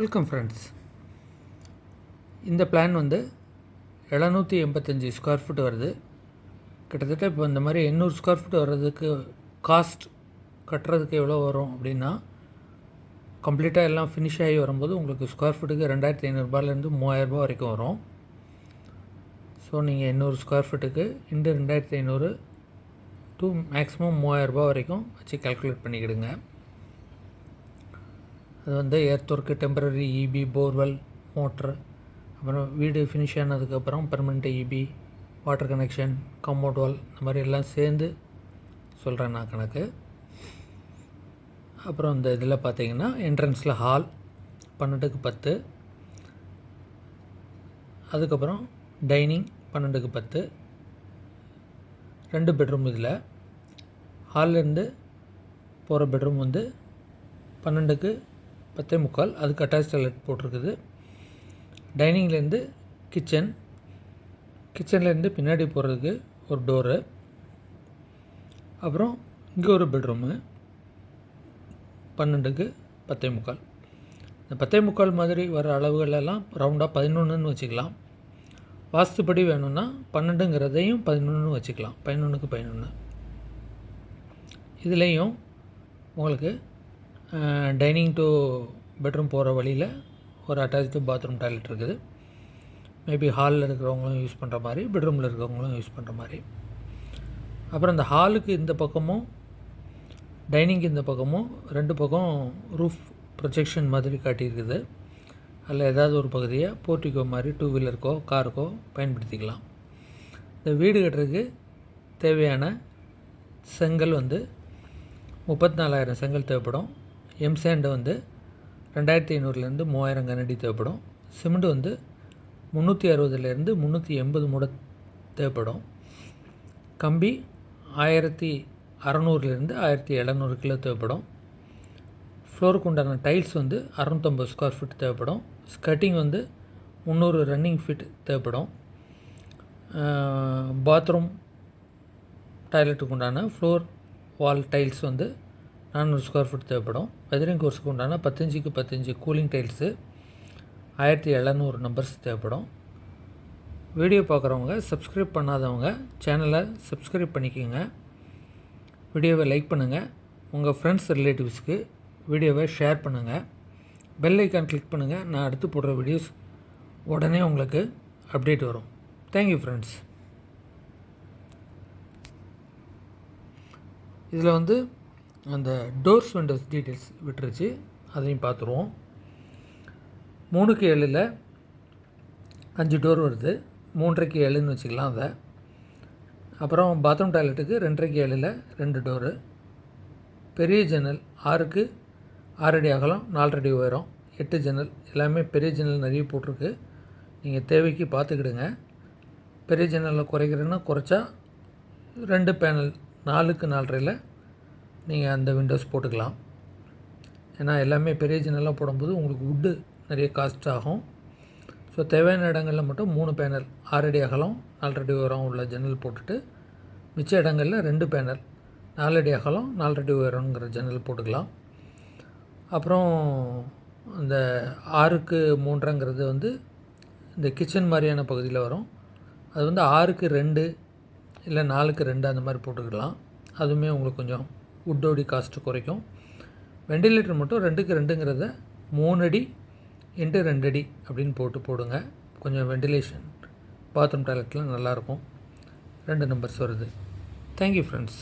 Welcome friends இந்த plan வந்து எழுநூற்றி எண்பத்தஞ்சு ஸ்கொயர் ஃபீட் வருது. கிட்டத்தட்ட இப்போ இந்த மாதிரி எண்ணூறு ஸ்கொயர் ஃபீட் வர்றதுக்கு காஸ்ட் கட்டுறதுக்கு எவ்வளோ வரும் அப்படின்னா கம்ப்ளீட்டாக எல்லாம் ஃபினிஷ் ஆகி வரும்போது உங்களுக்கு ஸ்கொயர் ஃபீட்டுக்கு ரெண்டாயிரத்தி ஐநூறுரூபாலேருந்து மூவாயிரரூபா வரைக்கும் வரும். ஸோ நீங்கள் எண்ணூறு ஸ்கொயர் ஃபீட்டுக்கு இண்டு ரெண்டாயிரத்தி ஐநூறு டூ மேக்ஸிமம் மூவாயிரரூபா வரைக்கும் வச்சு கால்குலேட் பண்ணிக்கிடுங்க. அது வந்து earth work temporary EB borewell motor அப்புறம் வீடு ஃபினிஷ் ஆனதுக்கப்புறம் permanent EB water connection compound wall இந்த மாதிரி எல்லாம் சேர்ந்து சொல்கிறேன் நான் கணக்கு. அப்புறம் இந்த இதில் பார்த்தீங்கன்னா என்ட்ரன்ஸில் ஹால் பன்னெண்டுக்கு பத்து. அதுக்கப்புறம் டைனிங் பன்னெண்டுக்கு பத்து. ரெண்டு பெட்ரூம் இதில். ஹால்லேருந்து போகிற பெட்ரூம் வந்து பன்னெண்டுக்கு பத்தே முக்கால். அதுக்கு அட்டாச் டாய்லெட் போட்டிருக்குது. டைனிங்லேருந்து கிச்சன் கிச்சன்லேருந்து பின்னாடி போகிறதுக்கு ஒரு டோரு அப்புறம் இங்கே ஒரு பெட்ரூமு பன்னெண்டுக்கு பத்தே முக்கால். இந்த பத்தே முக்கால் மாதிரி வர அளவுகளெல்லாம் ரவுண்டாக பதினொன்றுன்னு வச்சுக்கலாம். வாஸ்துப்படி வேணும்னா பன்னெண்டுங்கிறதையும் பதினொன்று வச்சுக்கலாம். பதினொன்றுக்கு பதினொன்று இதுலேயும் உங்களுக்கு டைனிங் டு பெட்ரூம் போகிற வழியில் ஒரு அட்டாச்சு பாத்ரூம் டாய்லெட் இருக்குது. மேபி ஹாலில் இருக்கிறவங்களும் யூஸ் பண்ணுற மாதிரி பெட்ரூமில் இருக்கிறவங்களும் யூஸ் பண்ணுற மாதிரி. அப்புறம் இந்த ஹாலுக்கு இந்த பக்கமும் டைனிங்க்கு இந்த பக்கமும் ரெண்டு பக்கம் ரூஃப் ப்ரொஜெக்ஷன் மாதிரி காட்டியிருக்குது. அதில் ஏதாவது ஒரு பகுதியை போர்ட்டிக்கோ மாதிரி டூ வீலருக்கோ காருக்கோ பயன்படுத்திக்கலாம். இந்த வீடு கட்டுறதுக்கு தேவையான செங்கல் வந்து முப்பத்தி நாலாயிரம் செங்கல் தேவைப்படும். எம்சேண்டு வந்து ரெண்டாயிரத்தி ஐநூறுலேருந்து மூவாயிரம் கனடி தேவைப்படும். சிமெண்ட் வந்து முந்நூற்றி அறுபதுலேருந்து முந்நூற்றி எண்பது மூட தேவைப்படும். கம்பி ஆயிரத்தி அறநூறுலேருந்து ஆயிரத்தி எழுநூறு கிலோ தேவைப்படும். ஃப்ளோருக்கு உண்டான டைல்ஸ் வந்து அறநூற்றம்பது ஸ்கொயர் ஃபீட் தேவைப்படும். ஸ்கட்டிங் வந்து முந்நூறு ரன்னிங் ஃபீட் தேவைப்படும். பாத்ரூம் டாய்லெட்டுக்கு உண்டான ஃப்ளோர் வால் டைல்ஸ் வந்து நானூறு ஸ்கொயர் ஃபீட் தேவைப்படும். வெதரிங் கோர்ஸுக்கு உண்டான பத்தஞ்சுக்கு பத்தஞ்சு கூலிங் டைல்ஸு ஆயிரத்தி எழுநூறு நம்பர்ஸ் தேவைப்படும். வீடியோ பார்க்குறவங்க சப்ஸ்கிரைப் பண்ணாதவங்க சேனலை சப்ஸ்கிரைப் பண்ணிக்கோங்க. வீடியோவை லைக் பண்ணுங்கள் உங்கள் ஃப்ரெண்ட்ஸ் ரிலேட்டிவ்ஸ்க்கு வீடியோவை ஷேர் பண்ணுங்கள் பெல் ஐக்கான் கிளிக் பண்ணுங்கள் நான் அடுத்து போடுற வீடியோஸ் உடனே உங்களுக்கு அப்டேட் வரும். தேங்க்யூ ஃப்ரெண்ட்ஸ் இதில் வந்து அந்த டோர்ஸ் விண்டோஸ் டீட்டெயில்ஸ் விட்டுருச்சு அதையும் பார்த்துருவோம். மூணுக்கு ஏழில் அஞ்சு டோர் வருது மூன்றரைக்கு ஏழுன்னு வச்சுக்கலாம் அதை. அப்புறம் பாத்ரூம் டாய்லெட்டுக்கு ரெண்டரைக்கு ஏழில் ரெண்டு டோரு. பெரிய ஜன்னல் ஆறுக்கு ஆறடி அகலம் நாலரடி உயரம் எட்டு ஜன்னல் எல்லாமே பெரிய ஜன்னல் நிறைய போட்டிருக்கு. நீங்கள் தேவைக்கு பார்த்துக்கிடுங்க. பெரிய ஜன்னலில் குறைக்கிறேன்னா குறைச்சா ரெண்டு பேனல் நாலுக்கு நாலரையில் நீங்கள் அந்த விண்டோஸ் போட்டுக்கலாம். ஏன்னா எல்லாமே பெரிய ஜன்னலாக போடும்போது உங்களுக்கு வுட்டு நிறைய காஸ்ட் ஆகும். ஸோ தேவையான இடங்களில் மட்டும் மூணு பேனல் ஆறடி அகலம் நாலரடி உயரம் உள்ள ஜன்னல் போட்டுட்டு மிச்ச இடங்களில் ரெண்டு பேனல் நாலடி அகலம் நாலரடி உயரங்கிற ஜன்னல் போட்டுக்கலாம். அப்புறம் அந்த ஆறுக்கு மூன்றங்கிறது வந்து இந்த கிச்சன் மாதிரியான பகுதியில் வரும். அது வந்து ஆறுக்கு ரெண்டு இல்லை நாலுக்கு ரெண்டு அந்த மாதிரி போட்டுக்கலாம். அதுவுமே உங்களுக்கு கொஞ்சம் உட்டோடி காஸ்ட்டு குறைக்கும். வெண்டிலேட்டர் மட்டும் ரெண்டுக்கு ரெண்டுங்கிறத மூணு அடி இன்ட்டு ரெண்டு அடி அப்படின்னு போட்டு போடுங்க. கொஞ்சம் வெண்டிலேஷன் பாத்ரூம் டாய்லெட்லாம் நல்லாயிருக்கும் ரெண்டு நம்பர்ஸ் வருது. Thank you friends